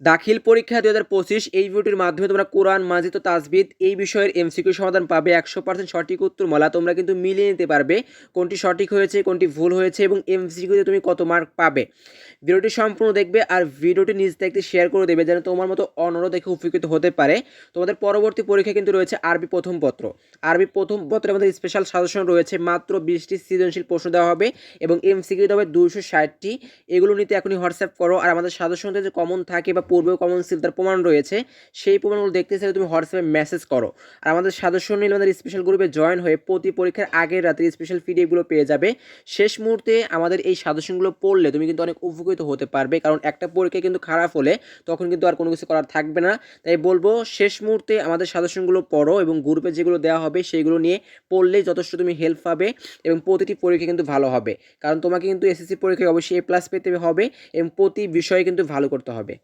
দাখিল পরীক্ষা দু হাজার পঁচিশ এই ভিডিওটির মাধ্যমে তোমরা কোরআন, মাজিদ ও তাজবিদ এই বিষয়ের এমসিকিউ সমাধান পাবে একশো পার্সেন্ট সঠিক উত্তর মালা তোমরা কিন্তু মিলিয়ে নিতে পারবে কোনটি সঠিক হয়েছে, কোনটি ভুল হয়েছে এবং এমসিকিউতে তুমি কত মার্ক পাবে। ভিডিওটি সম্পূর্ণ দেখবে আর ভিডিওটি নিজ দেখতে শেয়ার করে দেবে যেন তোমার মতো অনরও দেখে উপকৃত হতে পারে। তোমাদের পরবর্তী পরীক্ষা কিন্তু রয়েছে আরবি প্রথম পত্র। আরবি প্রথম পত্রে আমাদের স্পেশাল সাজেশন রয়েছে, মাত্র বিশটি সৃজনশীল প্রশ্ন দেওয়া হবে এবং এমসিকিউ দেওয়া হবে দুশো ষাটটি। এগুলো নিতে এখনই হোয়াটসঅ্যাপ করো আর আমাদের সাজেশনতে যে কমন থাকে বা পূর্বেও কমন ছিল তার প্রমাণ রয়েছে। সেই প্রমাণগুলো দেখতে চাইলে তুমি হোয়াটসঅ্যাপে মেসেজ করো। আর আমাদের সাজেশন নিলে আমাদের স্পেশাল গ্রুপে জয়েন হয়ে প্রতি পরীক্ষার আগের রাতে স্পেশাল পিডিএফগুলো পেয়ে যাবে। শেষ মুহূর্তে আমাদের এই সাজেশনগুলো পড়লে তুমি কিন্তু অনেক উপকৃত হতে পারবে। কারণ একটা পরীক্ষা কিন্তু খারাপ হলে তখন কিন্তু আর কোনো কিছু করার থাকবে না। তাই বলব, শেষ মুহূর্তে আমাদের সাজেশনগুলো পড়ো এবং গ্রুপে যেগুলো দেওয়া হবে সেইগুলো নিয়ে পড়লেই যথেষ্ট তুমি হেল্প পাবে এবং প্রতিটি পরীক্ষা কিন্তু ভালো হবে। কারণ তোমাকে কিন্তু এসএসসি পরীক্ষায় অবশ্যই এ প্লাস পেতে হবে এবং প্রতি বিষয়ে কিন্তু ভালো করতে হবে।